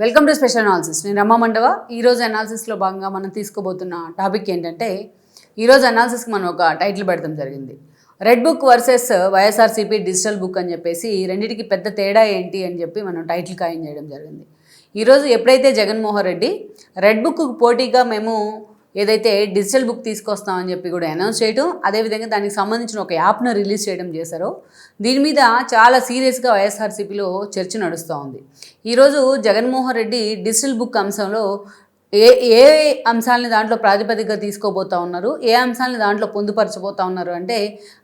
Welcome to special analysis నేను రమ్మ మండవ. ఈరోజు అనాలిసిస్లో భాగంగా మనం తీసుకోబోతున్న టాపిక్ ఏంటంటే ఈరోజు అనాలిసిస్కి మనం ఒక టైటిల్ పెడతాం జరిగింది. Red book versus YSRCP digital book అని చెప్పేసి రెండింటికి పెద్ద తేడా ఏంటి అని చెప్పి మనం టైటిల్ ఖాయం చేయడం జరిగింది. ఈరోజు ఎప్పుడైతే జగన్మోహన్ రెడ్డి రెడ్ బుక్కు పోటీగా మేము ఏదైతే డిజిటల్ బుక్ తీసుకొస్తామని చెప్పి కూడా అనౌన్స్ చేయడం అదేవిధంగా దానికి సంబంధించిన ఒక యాప్ను రిలీజ్ చేయడం చేశారో. దీని మీద చాలా సీరియస్గా వైఎస్ఆర్సీపీలో చర్చ నడుస్తూ ఉంది. ఈరోజు జగన్మోహన్ రెడ్డి డిజిటల్ బుక్ అంశంలో ఏ ఏ అంశాలని దాంట్లో ప్రాతిపదికగా తీసుకోబోతా ఉన్నారు ఏ అంశాలని దాంట్లో పొందుపరచబోతా ఉన్నారు అంటే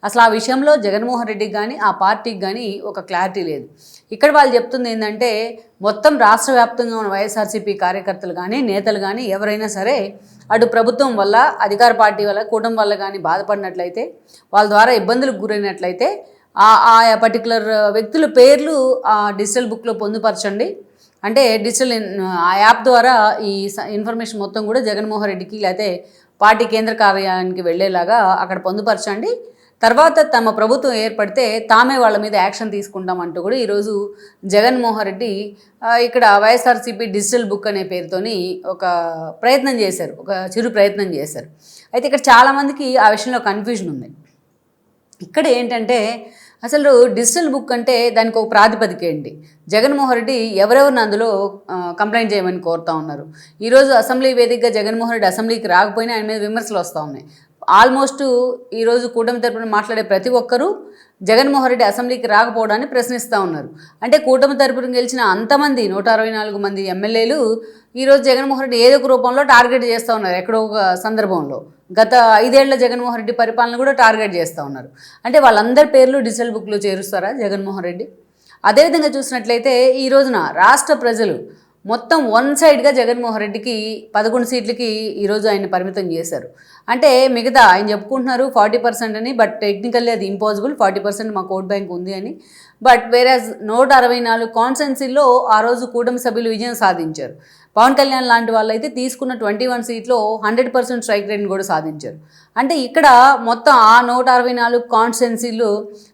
అసలు ఆ విషయంలో జగన్మోహన్ రెడ్డికి కానీ ఆ పార్టీకి కానీ ఒక క్లారిటీ లేదు. ఇక్కడ వాళ్ళు చెప్తుంది ఏంటంటే మొత్తం రాష్ట్ర వ్యాప్తంగా ఉన్న వైఎస్ఆర్సీపీ కార్యకర్తలు కానీ నేతలు కానీ ఎవరైనా సరే అటు ప్రభుత్వం వల్ల అధికార పార్టీ వల్ల కూటమి వల్ల కానీ బాధపడినట్లయితే వాళ్ళ ద్వారా ఇబ్బందులకు గురైనట్లయితే ఆ ఆయా పర్టికులర్ వ్యక్తుల పేర్లు ఆ డిజిటల్ బుక్లో పొందుపరచండి. అంటే డిజిటల్ ఆ యాప్ ద్వారా ఈ స- ఇన్ఫర్మేషన్ మొత్తం కూడా జగన్మోహన్ రెడ్డికి లేకపోతే పార్టీ కేంద్ర కార్యాలయానికి వెళ్ళేలాగా అక్కడ పొందుపరచండి. తర్వాత తమ ప్రభుత్వం ఏర్పడితే తామే వాళ్ళ మీద యాక్షన్ తీసుకుంటామంటూ కూడా ఈరోజు జగన్మోహన్ రెడ్డి ఇక్కడ వైఎస్ఆర్సీపీ డిజిటల్ బుక్ అనే పేరుతోని ఒక ప్రయత్నం చేశారు ఒక చిరు ప్రయత్నం చేశారు. అయితే ఇక్కడ చాలామందికి ఆ విషయంలో కన్ఫ్యూజన్ ఉంది. ఇక్కడ ఏంటంటే అసలు డిజిటల్ బుక్ అంటే దానికి ఒక ప్రాతిపదిక ఏంటి? జగన్మోహన్ రెడ్డి ఎవరెవరిని అందులో కంప్లైంట్ చేయమని కోరుతా ఉన్నారు? ఈరోజు అసెంబ్లీ వేదికగా జగన్మోహన్ రెడ్డి అసెంబ్లీకి రాకపోయినా ఆయన మీద విమర్శలు వస్తూ ఉన్నాయి. ఆల్మోస్ట్ ఈరోజు కూటమి తరపున మాట్లాడే ప్రతి ఒక్కరూ జగన్మోహన్ రెడ్డి అసెంబ్లీకి రాకపోవడాన్ని ప్రశ్నిస్తూ ఉన్నారు. అంటే కూటమి తరపున గెలిచిన అంతమంది నూట అరవై నాలుగు మంది ఎమ్మెల్యేలు ఈరోజు జగన్మోహన్ రెడ్డి ఏదో ఒక రూపంలో టార్గెట్ చేస్తూ ఉన్నారు. ఎక్కడో ఒక సందర్భంలో గత ఐదేళ్ళ జగన్మోహన్ రెడ్డి పరిపాలన కూడా టార్గెట్ చేస్తూ ఉన్నారు. అంటే వాళ్ళందరి పేర్లు డిజిటల్ బుక్లో చేరుస్తారా జగన్మోహన్ రెడ్డి? అదేవిధంగా చూసినట్లయితే ఈ రోజున రాష్ట్ర ప్రజలు మొత్తం వన్ సైడ్గా జగన్మోహన్ రెడ్డికి పదకొండు సీట్లకి ఈరోజు ఆయన పరిమితం చేశారు. అంటే మిగతా ఆయన చెప్పుకుంటున్నారు ఫార్టీ పర్సెంట్ అని బట్ టెక్నికల్లీ అది ఇంపాసిబుల్. ఫార్టీ పర్సెంట్ మా కోట్ బ్యాంక్ ఉంది అని. బట్ వేరాజ్ నూట అరవై నాలుగు కాన్స్టెన్సీల్లో ఆ రోజు కూటమి సభ్యులు విజయం సాధించారు. పవన్ కళ్యాణ్ లాంటి వాళ్ళు అయితే తీసుకున్న ట్వంటీ వన్ సీట్లో హండ్రెడ్ పర్సెంట్ స్ట్రైక్ రేట్ని కూడా సాధించారు. అంటే ఇక్కడ మొత్తం ఆ నూట అరవై నాలుగు కాన్స్టెన్సీలు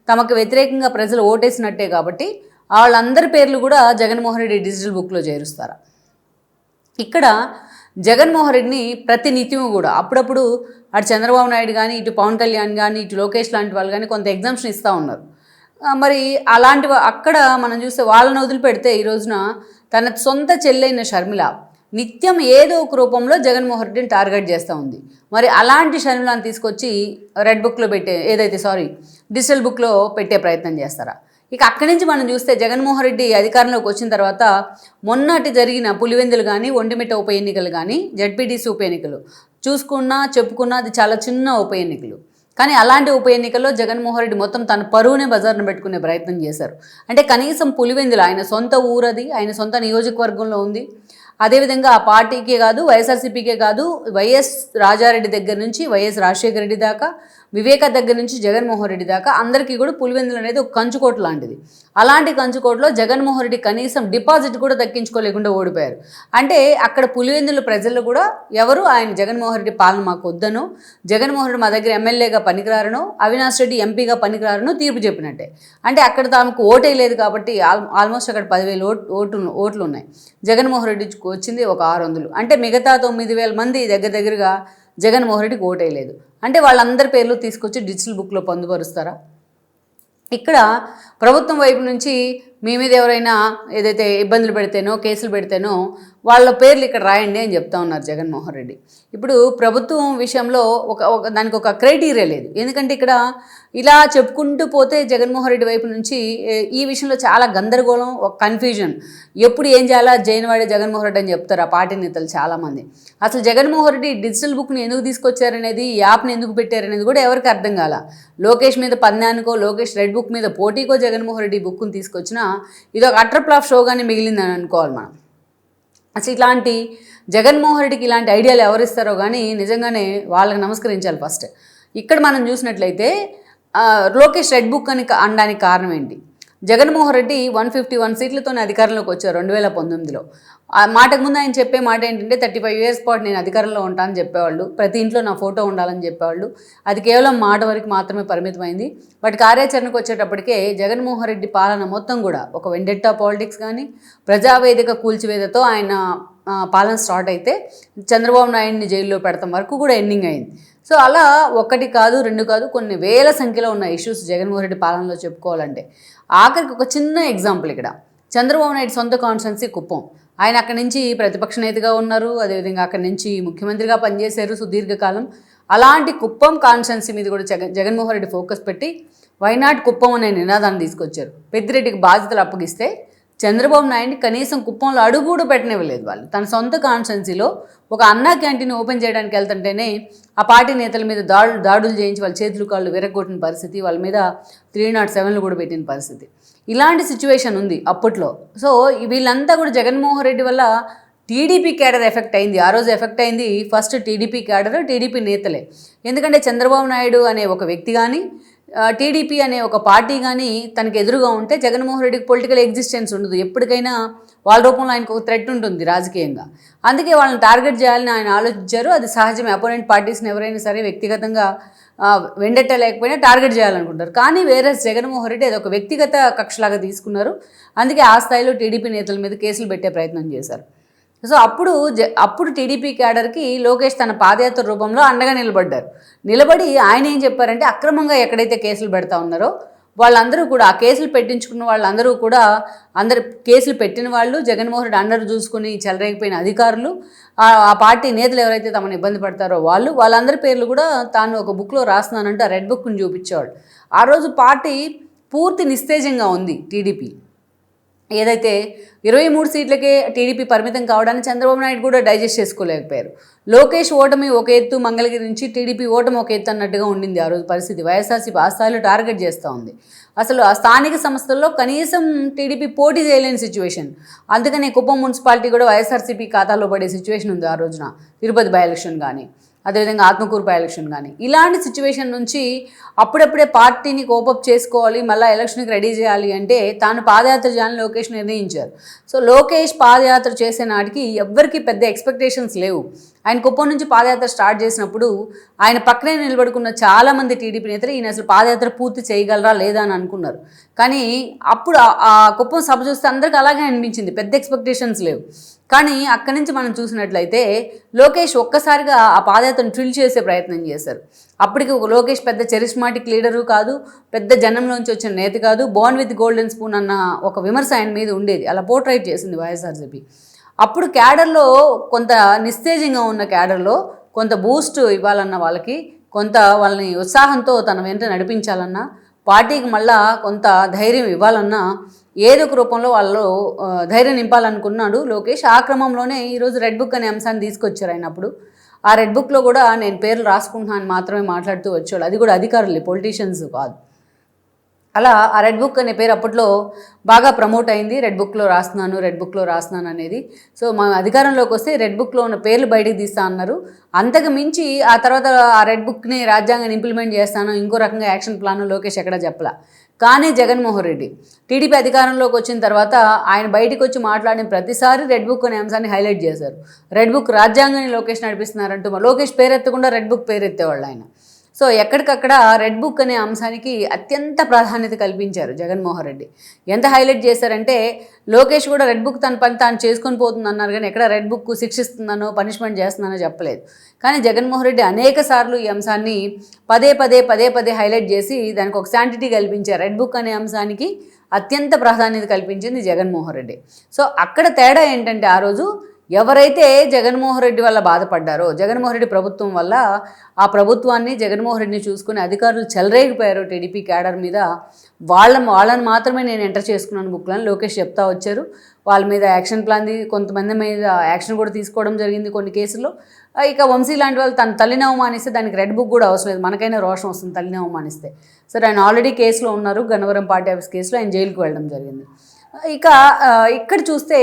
తమకు వ్యతిరేకంగా ప్రజలు ఓటేసినట్టే కాబట్టి వాళ్ళందరి పేర్లు కూడా జగన్మోహన్ రెడ్డి డిజిటల్ బుక్లో చేరుస్తారా? ఇక్కడ జగన్మోహన్ రెడ్డిని ప్రతినిత్యము కూడా అప్పుడప్పుడు అటు చంద్రబాబు నాయుడు కానీ ఇటు పవన్ కళ్యాణ్ కానీ ఇటు లోకేష్ లాంటి వాళ్ళు కానీ కొంత ఎగ్జామ్షన్ ఇస్తూ ఉన్నారు. మరి అలాంటి అక్కడ మనం చూస్తే వాళ్ళని వదిలిపెడితే ఈ రోజున తన సొంత చెల్లైన షర్మిల నిత్యం ఏదో ఒక రూపంలో జగన్మోహన్ రెడ్డిని టార్గెట్ చేస్తూ ఉంది. మరి అలాంటి షర్మిలాని తీసుకొచ్చి రెడ్ బుక్లో పెట్టే ఏదైతే సారీ డిజిటల్ బుక్లో పెట్టే ప్రయత్నం చేస్తారా? ఇక అక్కడి నుంచి మనం చూస్తే జగన్మోహన్ రెడ్డి అధికారంలోకి వచ్చిన తర్వాత మొన్నటి జరిగిన పులివెందులు కానీ ఒంటిమిట్ట ఉప ఎన్నికలు కానీ జడ్పీటీసీ ఉప ఎన్నికలు చూసుకున్నా చెప్పుకున్నా అది చాలా చిన్న ఉప ఎన్నికలు. కానీ అలాంటి ఉప ఎన్నికల్లో జగన్మోహన్ రెడ్డి మొత్తం తన పరువునే బజార్ను పెట్టుకునే ప్రయత్నం చేశారు. అంటే కనీసం పులివెందులు ఆయన సొంత ఊరది ఆయన సొంత నియోజకవర్గంలో ఉంది. అదేవిధంగా ఆ పార్టీకే కాదు వైఎస్ఆర్సీపీకే కాదు వైఎస్ రాజారెడ్డి దగ్గర నుంచి వైఎస్ రాజశేఖర రెడ్డి దాకా వివేక దగ్గర నుంచి జగన్మోహన్ రెడ్డి దాకా అందరికీ కూడా పులివెందులు అనేది ఒక కంచుకోట లాంటిది. అలాంటి కంచుకోటలో జగన్మోహన్ రెడ్డి కనీసం డిపాజిట్ కూడా దక్కించుకోలేకుండా ఓడిపోయారు. అంటే అక్కడ పులివెందుల ప్రజలు కూడా ఎవరు ఆయన జగన్మోహన్ రెడ్డి పాలన మాకు వద్దను జగన్మోహన్ రెడ్డి మా దగ్గర ఎమ్మెల్యేగా పనికిరారనో అవినాష్ రెడ్డి ఎంపీగా పనికిరారనో తీర్పు చెప్పినట్టే. అంటే అక్కడ తమకు ఓటే లేదు కాబట్టి ఆల్ ఆల్మోస్ట్ అక్కడ పదివేలు ఓట్ ఓటు ఓట్లు ఉన్నాయి. జగన్మోహన్ రెడ్డికి వచ్చింది ఒక ఆరు వందలు. అంటే మిగతా తొమ్మిది వేల మంది దగ్గర దగ్గరగా జగన్మోహన్ రెడ్డికి ఓటేయలేదు. అంటే వాళ్ళందరి పేర్లు తీసుకొచ్చి డిజిటల్ బుక్లో పొందుపరుస్తారా? ఇక్కడ ప్రభుత్వం వైపు నుంచి మీ మీద ఎవరైనా ఏదైతే ఇబ్బందులు పెడితేనో కేసులు పెడితేనో వాళ్ళ పేర్లు ఇక్కడ రాయండి అని చెప్తా ఉన్నారు జగన్మోహన్ రెడ్డి. ఇప్పుడు ప్రభుత్వం విషయంలో ఒక ఒక దానికి ఒక క్రైటీరియా లేదు. ఎందుకంటే ఇక్కడ ఇలా చెప్పుకుంటూ పోతే జగన్మోహన్ రెడ్డి వైపు నుంచి ఈ విషయంలో చాలా గందరగోళం ఒక కన్ఫ్యూజన్ ఎప్పుడు ఏం చేయాలా? జైనవాడే జగన్మోహన్ రెడ్డి అని చెప్తారు ఆ పార్టీ నేతలు చాలామంది. అసలు జగన్మోహన్ రెడ్డి డిజిటల్ బుక్ని ఎందుకు తీసుకొచ్చారనేది యాప్ని ఎందుకు పెట్టారనేది కూడా ఎవరికి అర్థం కాల. లోకేష్ మీద పందానికో లోకేష్ రెడ్ బుక్ మీద పోటీకో జగన్మోహన్ రెడ్డి బుక్ని తీసుకొచ్చినా ఇది ఒక అటర్ ఫ్లాప్ షోగానే మిగిలిందని అనుకోవాలి మనం. అసలు ఇట్లాంటి జగన్మోహన్ రెడ్డికి ఇలాంటి ఐడియాలు ఎవరిస్తారో కానీ నిజంగానే వాళ్ళకి నమస్కరించాలి ఫస్ట్. ఇక్కడ మనం చూసినట్లయితే లోకేష్ రెడ్ బుక్ అని అనడానికి కారణం ఏంటి? Jaganmohan Reddy one fifty one సీట్లతోనే అధికారంలోకి వచ్చారు రెండు వేల పంతొమ్మిదిలో. ఆ మాటకు ముందు ఆయన చెప్పే మాట ఏంటంటే థర్టీ ఫైవ్ ఇయర్స్ పాటు నేను అధికారంలో ఉంటానని చెప్పేవాళ్ళు. ప్రతి ఇంట్లో నా ఫోటో ఉండాలని చెప్పేవాళ్ళు. అది కేవలం మాట వరకు మాత్రమే పరిమితమైంది. బట్ కార్యాచరణకు వచ్చేటప్పటికే జగన్మోహన్ రెడ్డి పాలన మొత్తం కూడా ఒక వెండెట్టా పాలిటిక్స్ కానీ ప్రజావేదిక కూల్చివేతతో ఆయన పాలన స్టార్ట్ అయితే చంద్రబాబు నాయుడిని జైల్లో పెడతాం వరకు కూడా ఎండింగ్ అయింది. సో అలా ఒకటి కాదు రెండు కాదు కొన్ని వేల సంఖ్యలో ఉన్న ఇష్యూస్ జగన్మోహన్ రెడ్డి పాలనలో చెప్పుకోవాలంటే ఆఖరికి ఒక చిన్న ఎగ్జాంపుల్ ఇక్కడ. చంద్రబాబు నాయుడు సొంత కాన్స్టెన్సీ కుప్పం. ఆయన అక్కడి నుంచి ప్రతిపక్ష నేతగా ఉన్నారు. అదేవిధంగా అక్కడి నుంచి ముఖ్యమంత్రిగా పనిచేశారు సుదీర్ఘకాలం. అలాంటి కుప్పం కాన్స్టెన్సీ మీద కూడా జగన్ జగన్మోహన్ రెడ్డి ఫోకస్ పెట్టి వైనాట్ కుప్పం అనే నినాదాన్ని తీసుకొచ్చారు. పెద్దిరెడ్డికి బాధ్యతలు అప్పగిస్తే చంద్రబాబు నాయుడిని కనీసం కుప్పంలో అడుగు కూడా పెట్టనివ్వలేదు వాళ్ళు. తన సొంత కాన్స్టెన్సీలో ఒక అన్నా క్యాంటీన్ ఓపెన్ చేయడానికి వెళ్తుంటేనే ఆ పార్టీ నేతల మీద దాడులు దాడులు చేయించి వాళ్ళ చేతులు కాళ్ళు విరగొట్టిన పరిస్థితి వాళ్ళ మీద త్రీ నాట్ సెవెన్లు కూడా పెట్టిన పరిస్థితి. ఇలాంటి సిచ్యువేషన్ ఉంది అప్పట్లో. సో వీళ్ళంతా కూడా జగన్మోహన్ రెడ్డి వల్ల టీడీపీ క్యాడర్ ఎఫెక్ట్ అయింది. ఆ రోజు ఎఫెక్ట్ అయింది ఫస్ట్ టీడీపీ క్యాడర్ టీడీపీ నేతలే. ఎందుకంటే చంద్రబాబు నాయుడు అనే ఒక వ్యక్తి కానీ టీడీపీ అనే ఒక పార్టీ కానీ తనకి ఎదురుగా ఉంటే జగన్మోహన్ రెడ్డికి పొలిటికల్ ఎగ్జిస్టెన్స్ ఉండదు. ఎప్పటికైనా వాళ్ళ రూపంలో ఆయనకు ఒక థ్రెట్ ఉంటుంది రాజకీయంగా. అందుకే వాళ్ళని టార్గెట్ చేయాలని ఆయన ఆలోచించారు. అది సహజమే. అపోనెంట్ పార్టీస్ని ఎవరైనా సరే వ్యక్తిగతంగా వెండెట్ట లేకపోయినా టార్గెట్ చేయాలనుకుంటారు. కానీ వేరే జగన్మోహన్ రెడ్డి అది ఒక వ్యక్తిగత కక్షలాగా తీసుకున్నారు. అందుకే ఆ స్థాయిలో టీడీపీ నేతల మీద కేసులు పెట్టే ప్రయత్నం చేశారు. సో అప్పుడు జ అప్పుడు టీడీపీ క్యాడర్కి లోకేష్ తన పాదయాత్ర రూపంలో అండగా నిలబడ్డారు. నిలబడి ఆయన ఏం చెప్పారంటే అక్రమంగా ఎక్కడైతే కేసులు పెడతా ఉన్నారో వాళ్ళందరూ కూడా ఆ కేసులు పెట్టించుకున్న వాళ్ళందరూ కూడా అందరు కేసులు పెట్టిన వాళ్ళు జగన్మోహన్ రెడ్డి అండర్ చూసుకుని చెలరేగిపోయిన అధికారులు ఆ ఆ పార్టీ నేతలు ఎవరైతే తమను ఇబ్బంది పడతారో వాళ్ళు వాళ్ళందరి పేర్లు కూడా తాను ఒక బుక్లో రాస్తున్నానంటే ఆ రెడ్ బుక్ని చూపించేవాడు ఆ రోజు పార్టీ పూర్తి నిస్తేజంగా ఉంది టీడీపీ. ఏదైతే ఇరవై మూడు సీట్లకే టీడీపీ పరిమితం కావడాన్ని చంద్రబాబు నాయుడు కూడా డైజెస్ట్ చేసుకోలేకపోయారు. లోకేష్ ఓటమి ఒక ఎత్తు మంగళగిరి నుంచి టీడీపీ ఓటమి ఒక ఎత్తు అన్నట్టుగా ఉండింది ఆ రోజు పరిస్థితి. వైఎస్ఆర్సీపీ ఆ స్థాయిలో టార్గెట్ చేస్తూ ఉంది. అసలు ఆ స్థానిక సంస్థల్లో కనీసం టీడీపీ పోటీ చేయలేని సిచ్యువేషన్. అందుకనే కుప్పం మున్సిపాలిటీ కూడా వైఎస్ఆర్సీపీ ఖాతాలో పడే సిచ్యువేషన్ ఉంది ఆ రోజున. తిరుపతి బై ఎలక్షన్ కానీ అదేవిధంగా ఆత్మకూరు బై ఎలక్షన్ కానీ. ఇలాంటి సిచ్యువేషన్ నుంచి అప్పుడప్పుడే పార్టీని కోపప్ చేసుకోవాలి మళ్ళీ ఎలక్షన్కి రెడీ చేయాలి అంటే తాను పాదయాత్ర చేయాలని లోకేష్ నిర్ణయించారు. సో లోకేష్ పాదయాత్ర చేసే నాటికి ఎవ్వరికీ పెద్ద ఎక్స్పెక్టేషన్స్ లేవు. ఆయన కుప్పం నుంచి పాదయాత్ర స్టార్ట్ చేసినప్పుడు ఆయన పక్కనే నిలబడుకున్న చాలామంది టీడీపీ నేతలు ఈయన అసలు పాదయాత్ర పూర్తి చేయగలరా లేదా అని అనుకున్నారు. కానీ అప్పుడు ఆ- కుప్పం సభ చూస్తే అందరికీ అలాగే అనిపించింది. పెద్ద ఎక్స్పెక్టేషన్స్ లేవు. కానీ అక్కడి నుంచి మనం చూసినట్లయితే లోకేష్ ఒక్కసారిగా ఆ పాదయాత్రను ట్రిల్ చేసే ప్రయత్నం చేశారు. అప్పటికి ఒక లోకేష్ పెద్ద చెరిస్మాటిక్ లీడరు కాదు పెద్ద జనంలోంచి వచ్చిన నేత కాదు బోర్న్ విత్ గోల్డెన్ స్పూన్ అన్న ఒక విమర్శ ఆయన మీద ఉండేది. అలా పోర్ట్రైట్ చేసింది వైఎస్ఆర్సీపీ. అప్పుడు క్యాడర్లో కొంత నిస్తేజంగా ఉన్న క్యాడర్లో కొంత బూస్ట్ ఇవ్వాలన్న వాళ్ళకి కొంత వాళ్ళని ఉత్సాహంతో తన వెంట నడిపించాలన్నా పార్టీకి మళ్ళా కొంత ధైర్యం ఇవ్వాలన్నా ఏదో ఒక రూపంలో వాళ్ళు ధైర్యం నింపాలనుకున్నాడు లోకేష్. ఆ క్రమంలోనే ఈరోజు రెడ్ బుక్ అనే అంశాన్ని తీసుకొచ్చారు ఆయన అప్పుడు. ఆ రెడ్ బుక్లో కూడా నేను పేర్లు రాసుకుంటున్నాను మాత్రమే మాట్లాడుతూ వచ్చాడు అది కూడా అధికారులే పొలిటీషియన్స్ కాదు. అలా ఆ రెడ్ బుక్ అనే పేరు అప్పట్లో బాగా ప్రమోట్ అయింది. రెడ్ బుక్లో రాస్తున్నాను రెడ్ బుక్లో రాస్తున్నాను అనేది. సో మా అధికారంలోకి వస్తే రెడ్ బుక్లో ఉన్న పేర్లు బయటికి తీస్తా అన్నారు. అంతకు మించి ఆ తర్వాత ఆ రెడ్ బుక్ని రాజ్యాంగాన్ని ఇంప్లిమెంట్ చేస్తాను ఇంకో రకంగా యాక్షన్ ప్లాన్ లోకేష్ ఎక్కడ చెప్పలా. కానీ జగన్మోహన్ రెడ్డి టీడీపీ అధికారంలోకి వచ్చిన తర్వాత ఆయన బయటికి వచ్చి మాట్లాడిన ప్రతిసారి రెడ్ బుక్ అనే అంశాన్ని హైలైట్ చేశారు. రెడ్ బుక్ రాజ్యాంగాన్ని లోకేష్ నడిపిస్తున్నారంటూ మా లోకేష్ పేరెత్తకుండా రెడ్ బుక్ పేరెత్తేవాళ్ళు ఆయన. సో ఎక్కడికక్కడ రెడ్ బుక్ అనే అంశానికి అత్యంత ప్రాధాన్యత కల్పించారు జగన్మోహన్ రెడ్డి. ఎంత హైలైట్ చేశారంటే లోకేష్ కూడా రెడ్ బుక్ తన పని తాను చేసుకొని పోతుంది అన్నారు కానీ ఎక్కడ రెడ్ బుక్ శిక్షిస్తున్నానో పనిష్మెంట్ చేస్తున్నానో చెప్పలేదు. కానీ జగన్మోహన్ రెడ్డి అనేక సార్లు ఈ అంశాన్ని పదే పదే పదే పదే హైలైట్ చేసి దానికి ఒక శాంటిటీ కల్పించారు. రెడ్ బుక్ అనే అంశానికి అత్యంత ప్రాధాన్యత కల్పించింది జగన్మోహన్ రెడ్డి. సో అక్కడ తేడా ఏంటంటే ఆ రోజు ఎవరైతే జగన్మోహన్ రెడ్డి వల్ల బాధపడ్డారో జగన్మోహన్ రెడ్డి ప్రభుత్వం వల్ల ఆ ప్రభుత్వాన్ని జగన్మోహన్ రెడ్డిని చూసుకుని అధికారులు చెలరేగిపోయారు టీడీపీ క్యాడర్ మీద. వాళ్ళ వాళ్ళని మాత్రమే నేను ఎంటర్ చేసుకున్నాను బుక్లను లోకేష్ చెప్తా వచ్చారు. వాళ్ళ మీద యాక్షన్ ప్లాన్ది కొంతమంది మీద యాక్షన్ కూడా తీసుకోవడం జరిగింది కొన్ని కేసుల్లో. ఇక వంశీ లాంటి వాళ్ళు తన తల్లిని అవమానిస్తే దానికి రెడ్ బుక్ కూడా అవసరం లేదు. మనకైనా రోషం వస్తుంది తల్లిని అవమానిస్తే. సరే ఆయన ఆల్రెడీ కేసులో ఉన్నారు. గన్నవరం పార్టీ ఆఫీస్ కేసులో ఆయన జైలుకి వెళ్ళడం జరిగింది. ఇక ఇక్కడ చూస్తే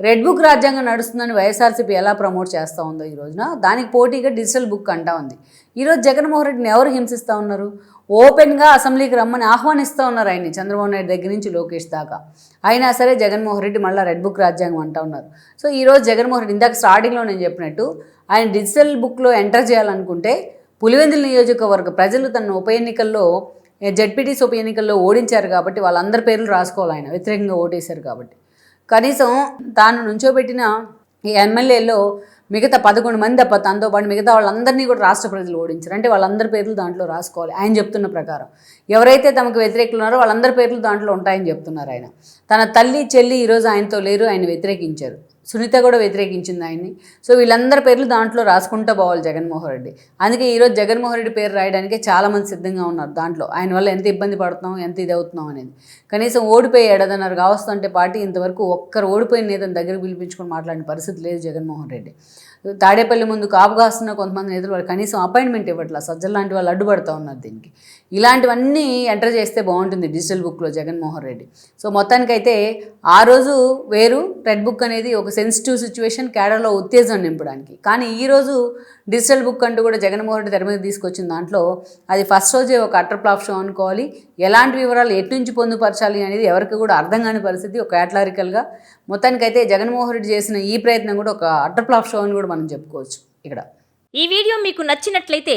రెడ్ బుక్ రాజ్యాంగం నడుస్తుందని వైఎస్ఆర్సీపీ ఎలా ప్రమోట్ చేస్తూ ఉందో ఈ రోజున దానికి పోటీగా డిజిటల్ బుక్ అంటా ఉంది. ఈరోజు జగన్మోహన్ రెడ్డిని ఎవరు హింసిస్తూ ఉన్నారు? ఓపెన్గా అసెంబ్లీకి రమ్మని ఆహ్వానిస్తూ ఉన్నారు ఆయన్ని చంద్రబాబు నాయుడు దగ్గర నుంచి లోకేష్ దాకా. అయినా సరే జగన్మోహన్ రెడ్డి మళ్ళీ రెడ్ బుక్ రాజ్యాంగం అంటా ఉన్నారు. సో ఈరోజు జగన్మోహన్ రెడ్డి ఇందాక స్టార్టింగ్లో నేను చెప్పినట్టు ఆయన డిజిటల్ బుక్లో ఎంటర్ చేయాలనుకుంటే పులివెందుల నియోజకవర్గ ప్రజలు తన ఉప ఎన్నికల్లో జడ్పీటీసీ ఉప ఎన్నికల్లో ఓడించారు కాబట్టి వాళ్ళందరి పేర్లు రాసుకోవాలి ఆయన. వ్యతిరేకంగా ఓటేశారు కాబట్టి. కనీసం తాను నుంచోబెట్టిన ఈ ఎమ్మెల్యేలో మిగతా పదకొండు మంది తప్ప తనతో పాటు మిగతా వాళ్ళందరినీ కూడా రాష్ట్ర ప్రజలు ఓడించారు. అంటే వాళ్ళందరి పేర్లు దాంట్లో రాసుకోవాలి ఆయన చెప్తున్న ప్రకారం. ఎవరైతే తమకు వ్యతిరేకులు ఉన్నారో వాళ్ళందరి పేర్లు దాంట్లో ఉంటాయని చెప్తున్నారు ఆయన. తన తల్లి చెల్లి ఈరోజు ఆయనతో లేరు ఆయన వ్యతిరేకించారు. సునీత కూడా వ్యతిరేకించింది ఆయన్ని. సో వీళ్ళందరి పేర్లు దాంట్లో రాసుకుంటూ పోవాలి జగన్మోహన్ రెడ్డి. అందుకే ఈరోజు జగన్మోహన్ రెడ్డి పేరు రాయడానికి చాలామంది సిద్ధంగా ఉన్నారు దాంట్లో. ఆయన వల్ల ఎంత ఇబ్బంది పడుతున్నాం ఎంత ఇది అవుతున్నాం అనేది. కనీసం ఓడిపోయి ఏడాదన్నారు కావస్తుంటే పార్టీ ఇంతవరకు ఒక్కరు ఓడిపోయిన నేతను దగ్గర పిలిపించుకొని మాట్లాడిన పరిస్థితి లేదు జగన్మోహన్ రెడ్డి. తాడేపల్లి ముందు కాపు కాస్తున్న కొంతమంది నేతలు వాళ్ళు కనీసం అపాయింట్మెంట్ ఇవ్వట్లా. సజ్జల లాంటి వాళ్ళు అడ్డుపడుతూ ఉన్నారు దీనికి. ఇలాంటివన్నీ ఎంటర్ చేస్తే బాగుంటుంది డిజిటల్ బుక్లో జగన్మోహన్ రెడ్డి. సో మొత్తానికైతే ఆ రోజు వేరు రెడ్ బుక్ అనేది ఒక సెన్సిటివ్ సిచ్యువేషన్ కేడర్లో ఉత్తేజం నింపడానికి. కానీ ఈరోజు డిజిటల్ బుక్ అంటూ కూడా జగన్మోహన్ రెడ్డి తెర మీద తీసుకొచ్చిన దాంట్లో అది ఫస్ట్ రోజే ఒక అటర్ ప్లాప్ షో అనుకోవాలి. ఎలాంటి వివరాలు ఎటు నుంచి పొందుపరచాలి అనేది ఎవరికి కూడా అర్థం కాని పరిస్థితి ఒక క్యాటలారికల్గా. మొత్తానికైతే జగన్మోహన్ రెడ్డి చేసిన ఈ ప్రయత్నం కూడా ఒక అటర్ ప్లాప్ షో అని కూడా మనం చెప్పుకోవచ్చు ఇక్కడ. ఈ వీడియో మీకు నచ్చినట్లయితే